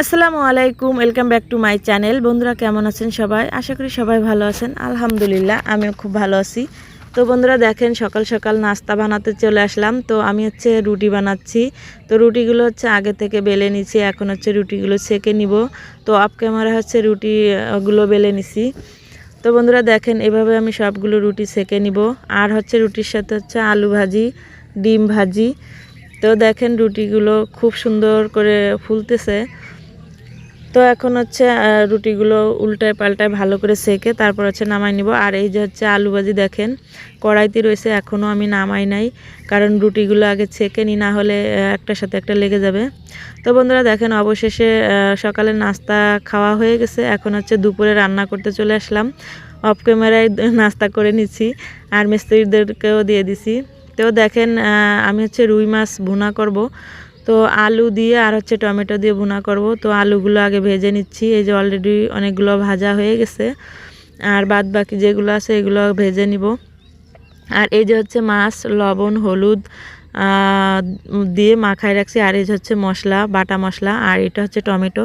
আসসালামু আলাইকুম welcome back to my channel বন্ধুরা, কেমন আছেন সবাই? আশা করি সবাই ভালো আছেন। আলহামদুলিল্লাহ, আমিও খুব ভালো আছি। তো বন্ধুরা দেখেন, সকাল সকাল নাস্তা বানাতে চলে আসলাম। তো আমি হচ্ছে রুটি বানাচ্ছি। তো রুটিগুলো হচ্ছে আগে থেকে বেলে নিছি, এখন হচ্ছে রুটিগুলো সেকে নিব। তো অফ ক্যামেরা হচ্ছে রুটিগুলো বেলে নিছি। তো বন্ধুরা দেখেন, এভাবে আমি সবগুলো রুটি সেকে নিব। আর হচ্ছে রুটির সাথে হচ্ছে আলু ভাজি, ডিম ভাজি। তো দেখেন রুটিগুলো খুব সুন্দর করে ফুলতেছে। তো এখন হচ্ছে রুটিগুলো উল্টায় পাল্টায় ভালো করে সেকে, তারপর হচ্ছে নামাই নিব। আর এই যে হচ্ছে আলু ভাজি দেখেন, কড়াইতে রয়েছে, এখনও আমি নামাই নাই, কারণ রুটিগুলো আগে ছেঁকে নি, না হলে একটার সাথে একটা লেগে যাবে। তো বন্ধুরা দেখেন, অবশেষে সকালে নাস্তা খাওয়া হয়ে গেছে। এখন হচ্ছে দুপুরে রান্না করতে চলে আসলাম। অফ ক্যামেরায় নাস্তা করে নিচ্ছি, আর মিস্ত্রিদেরকেও দিয়ে দিছি। তো দেখেন আমি হচ্ছে রুই মাছ ভুনা করব। তো আলু দিয়ে আর হচ্ছে টমেটো দিয়ে ভুনা করব। তো আলুগুলো আগে ভেজে নিচ্ছি। এই যে অলরেডি অনেকগুলো ভাজা হয়ে গেছে। আর বাদ বাকি যেগুলো আছে এগুলো ভেজে নিব। আর এই যে হচ্ছে মাছ, লবণ, হলুদ দিয়ে মাখায় রাখছি। আর এই যে হচ্ছে মশলা, বাটা মশলা, আর এটা হচ্ছে টমেটো।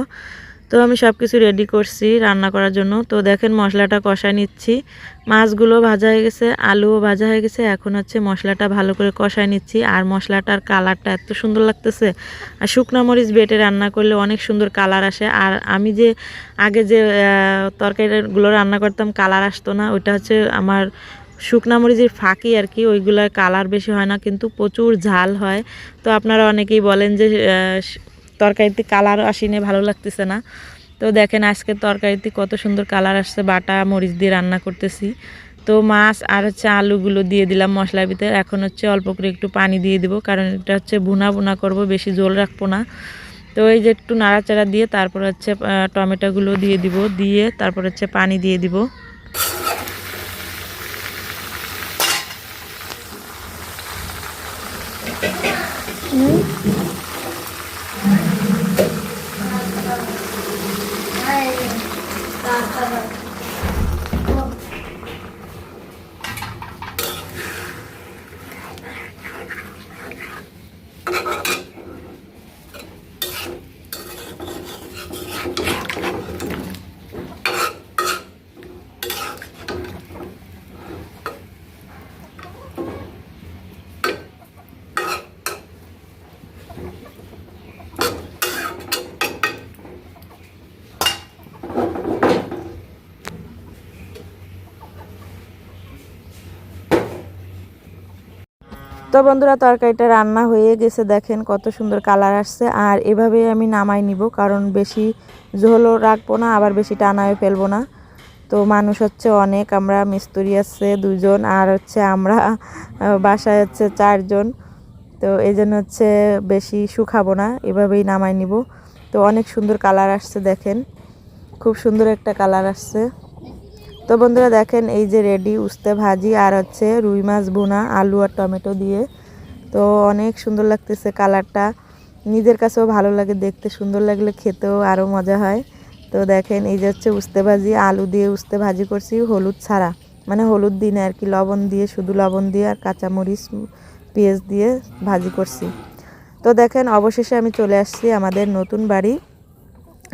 তো আমি সব কিছু রেডি করছি রান্না করার জন্য। তো দেখেন মশলাটা কষায় নিচ্ছি। মাছগুলো ভাজা হয়ে গেছে, আলুও ভাজা হয়ে গেছে। এখন হচ্ছে মশলাটা ভালো করে কষায় নিচ্ছি। আর মশলাটার কালারটা এত সুন্দর লাগতেছে। আর শুকনো মরিচ বেটে রান্না করলে অনেক সুন্দর কালার আসে। আর আমি যে আগে যে তরকারিগুলো রান্না করতাম কালার আসতো না। ওইটা হচ্ছে আমার শুকনা মরিচের ফাঁকি আর কি। ওইগুলোর কালার বেশি হয় না, কিন্তু প্রচুর ঝাল হয়। তো আপনারা অনেকেই বলেন যে তরকারিতে কালার আসেনি, ভালো লাগতেছে না। তো দেখেন আজকে তরকারিতে কত সুন্দর কালার আসছে, বাটা, মরিচ দিয়ে রান্না করতেছি। তো মাছ আর হচ্ছে আলুগুলো দিয়ে দিলাম মশলার ভিতরে। এখন হচ্ছে অল্প করে একটু পানি দিয়ে দিব, কারণ এটা হচ্ছে ভুনা ভুনা করব, বেশি জল রাখব না। তো এই যে একটু নাড়াচাড়া দিয়ে তারপর হচ্ছে টমেটোগুলো দিয়ে দিব, দিয়ে তারপর হচ্ছে পানি দিয়ে দিব। তো বন্ধুরা, তরকারিটা রান্না হয়ে গেছে। দেখেন কত সুন্দর কালার আসছে। আর এভাবেই আমি নামাই নিব, কারণ বেশি ঝোলও রাখব না, আবার বেশি টানায় ফেলব না। তো মানুষ হচ্ছে অনেক, আমরা মিস্ত্রি আছে দুজন আর হচ্ছে আমরা বাসায় হচ্ছে চারজন। তো এই জন্য হচ্ছে বেশি শুকাবো না, এভাবেই নামাই নিব। তো অনেক সুন্দর কালার আসছে, দেখেন। খুব সুন্দর একটা কালার আসছে। তো বন্ধুরা দেখেন, এই যে রেডি উস্তে ভাজি আর হচ্ছে রুই মাছ ভুনা, আলু আর টমেটো দিয়ে। তো অনেক সুন্দর লাগতেছে কালারটা। নিজের কাছেও ভালো লাগে, দেখতে সুন্দর লাগলে খেতেও আরও মজা হয়। তো দেখেন, এই যে হচ্ছে উস্তে ভাজি, আলু দিয়ে উস্তে ভাজি করছি হলুদ ছাড়া। মানে হলুদ দিনে আর কি লবণ দিয়ে, শুধু লবণ দিয়ে আর কাঁচামরিচ, পেঁয়াজ দিয়ে ভাজি করছি। তো দেখেন, অবশেষে আমি চলে আসছি আমাদের নতুন বাড়ি।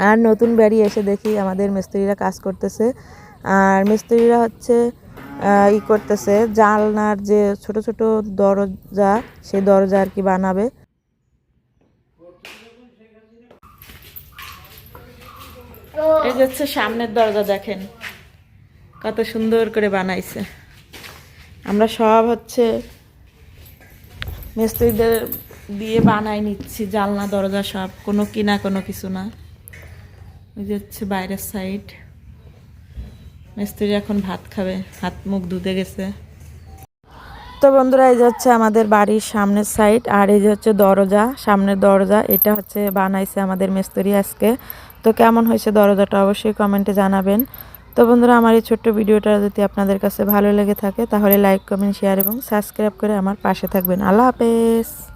আর নতুন বাড়ি এসে দেখি আমাদের মিস্ত্রিরা কাজ করতেছে। আর মিস্ত্রিরা হচ্ছে ই করতেছে জানলার যে ছোট ছোট দরজা, সেই দরজা আর কি বানাবে। এই হচ্ছে সামনের দরজা দেখেন, কত সুন্দর করে বানাইছে। আমরা সব হচ্ছে মিস্ত্রিদের দিয়ে বানাই নিচ্ছি জানলা দরজা সব, কোনো কিনা কোনো কিছু না। ওই যে হচ্ছে বাইরের সাইড। মিস্ত্রি এখন ভাত খাবে। হাত, মুখ ধুতে গেছে। তো বন্ধুরা, এই যে হচ্ছে আমাদের বাড়ির সামনের সাইড আর এই যে হচ্ছে দরজা, সামনের দরজা, এটা হচ্ছে বানাইছে আমাদের মিস্ত্রি আজকে। তো কেমন হয়েছে দরজাটা অবশ্যই কমেন্টে জানাবেন। তো বন্ধুরা, আমার এই ছোট্ট ভিডিওটা যদি আপনাদের কাছে ভালো লেগে থাকে, তাহলে লাইক কমেন্ট শেয়ার এবং সাবস্ক্রাইব করে আমার পাশে থাকবেন। আল্লাহ হাফেজ।